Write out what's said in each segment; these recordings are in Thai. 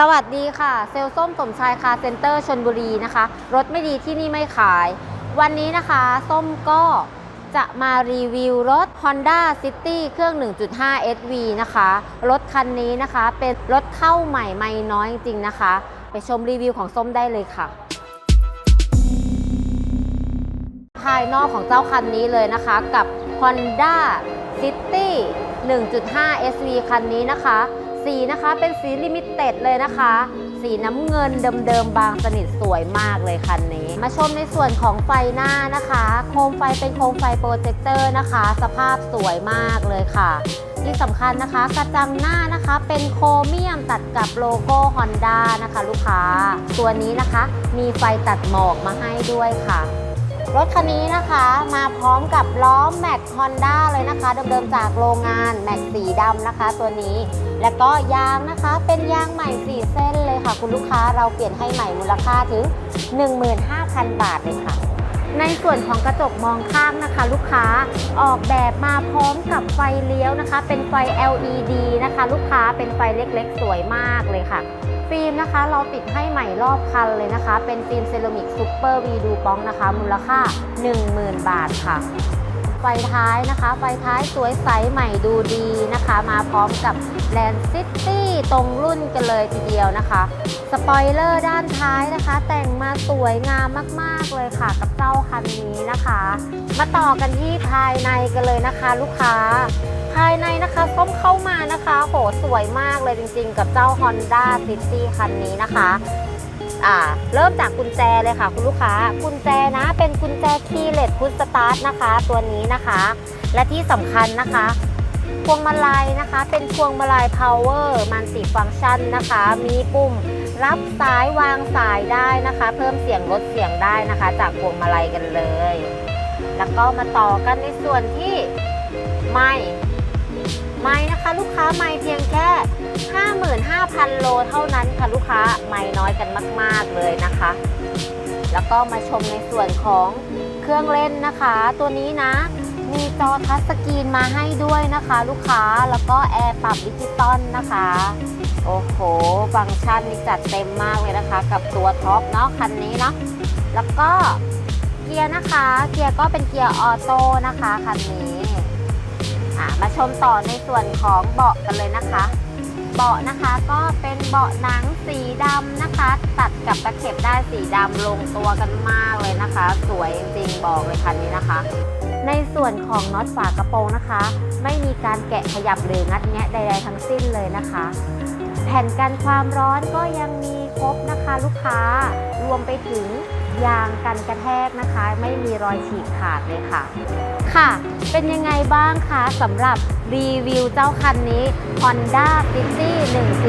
สวัสดีค่ะ เซลส้มสมชายคาร์เซ็นเตอร์ชนบุรีนะคะ รถไม่ดีที่นี่ไม่ขาย วันนี้นะคะ ส้มก็จะมารีวิวรถ Honda City เครื่อง 1.5 SV นะคะ รถคันนี้นะคะ เป็นรถเข้าใหม่ไม่น้อยจริงๆนะคะ ไปชมรีวิวของส้มได้เลยค่ะ ภายนอกของเจ้าคันนี้เลยนะคะกับ Honda City 1.5 SV คันนี้นะคะ สีนะคะเป็นสีลิมิเต็ดเลยนะคะ สีน้ำเงินเดิมๆบางสนิทสวยมากเลยคันนี้ มาชมในส่วนของไฟหน้านะคะ โคมไฟเป็นโคมไฟโปรเจคเตอร์นะคะ สภาพสวยมากเลยค่ะ ที่สำคัญนะคะกระจังหน้านะคะเป็นโครเมียมตัดกับโลโก้ Honda นะคะ ลูกค้า ตัวนี้นะคะมีไฟตัดหมอกมาให้ด้วยค่ะ รถคันนี้นะคะมาพร้อมกับล้อแม็กฮอนด้าเลยนะคะ เดิมๆจากโรงงานแม็กสีดำนะคะ ตัวนี้ แล้วก็ยางนะคะเป็นยางใหม่4เส้นเลยค่ะ คุณลูกค้าเราเปลี่ยนให้ใหม่มูลค่าถึง 15,000 บาทเลยค่ะ ในส่วนของกระจกมองข้างนะคะ ลูกค้าออกแบบมาพร้อมกับไฟเลี้ยวนะคะ เป็นไฟ LED นะคะ ลูกค้าเป็นไฟเล็กๆ สวยมากเลยค่ะ ฟิล์มนะคะ เราติดให้ใหม่รอบคันเลยนะคะ เป็นฟิล์มเซรามิกซูเปอร์วีดูปองนะคะ มูลค่า 10,000 บาทค่ะไฟท้ายนะคะ ไฟท้ายสวยใสใหม่ดูดีนะคะ มาพร้อมกับแลนซิตี้ ตรงรุ่นกันเลยทีเดียวนะคะ สปอยเลอร์ด้านท้ายนะคะ แต่งมาสวยงามมากๆเลยค่ะ กับเจ้าคันนี้นะคะ มาต่อกันที่ภายในกันเลยนะคะ ลูกค้า ภายในนะคะส้มเข้ามานะคะโหสวยมากเลยจริงๆ กับเจ้า Honda City คันนี้นะคะเริ่มจากกุญแจเลยค่ะ คุณลูกค้า กุญแจนะเป็นกุญแจคีย์เลสพุชสตาร์ทนะคะ ตัวนี้นะคะ และที่สำคัญนะคะ พวงมาลัยนะคะ เป็นพวงมาลัย power มันติฟังก์ชันนะคะ มีปุ่มรับสายวางสายได้นะคะ เพิ่มเสียงลดเสียงได้นะคะ จากพวงมาลัยกันเลย แล้วก็มาต่อกันในส่วนที่ไม่ไม่นะคะลูกค้าไม่เพียงแค่ 55,000 โลเท่านั้นค่ะลูกค้าไม่น้อยกันมาก ๆ เลยนะคะ แล้วก็มาชมในส่วนของเครื่องเล่นนะคะ ตัวนี้นะ มีจอทัชสกรีนมาให้ด้วยนะคะ ลูกค้าแล้วก็แอร์ปรับดิจิตอลนะคะ โอ้โห ฟังก์ชันนี่จัดเต็มมากเลยนะคะ กับตัวท็อปเนาะคันนี้เนาะแล้วก็เกียร์นะคะ เกียร์ก็เป็นเกียร์ออโต้นะคะคันนี้มาชมต่อในส่วนของเบาะกันเลยนะคะ เบาะนะคะก็เป็นเบาะหนังสีดำนะคะ ตัดกับตะเข็บได้สีดำลงตัวกันมากเลยนะคะ สวยจริงๆบอกเลยคันนี้นะคะ ในส่วนของน็อตฝากระโปรงนะคะ ไม่มีการแกะขยับหรืองัดแงะใด ๆ ทั้งสิ้นเลยนะคะ แผ่นกันความร้อนก็ยังมีครบนะคะลูกค้ารวมไปถึงยางกันกระแทกนะคะ ไม่มีรอยฉีกขาดเลยค่ะ ค่ะ เป็นยังไงบ้างคะสำหรับรีวิวเจ้าคันนี้ Honda City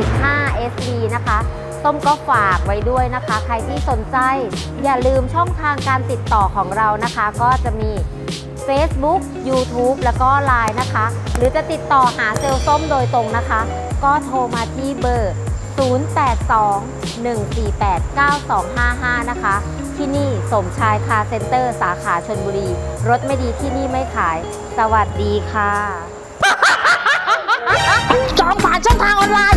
1.5 SV นะคะส้มก็ฝากไว้ด้วยนะคะ ใครที่สนใจ อย่าลืมช่องทางการติดต่อของเรานะคะ ก็จะมี Facebook YouTube แล้วก็ Line นะคะ หรือจะติดต่อหาเซลล์ส้มโดยตรงนะคะ ก็โทรมาที่เบอร์ 0821489255 นะคะ ที่นี่สมชายคาเซ็นเตอร์ สาขาชนบุรี รถไม่ดีที่นี่ไม่ขาย สวัสดีค่ะ จองผ่านช่องทางออนไลน์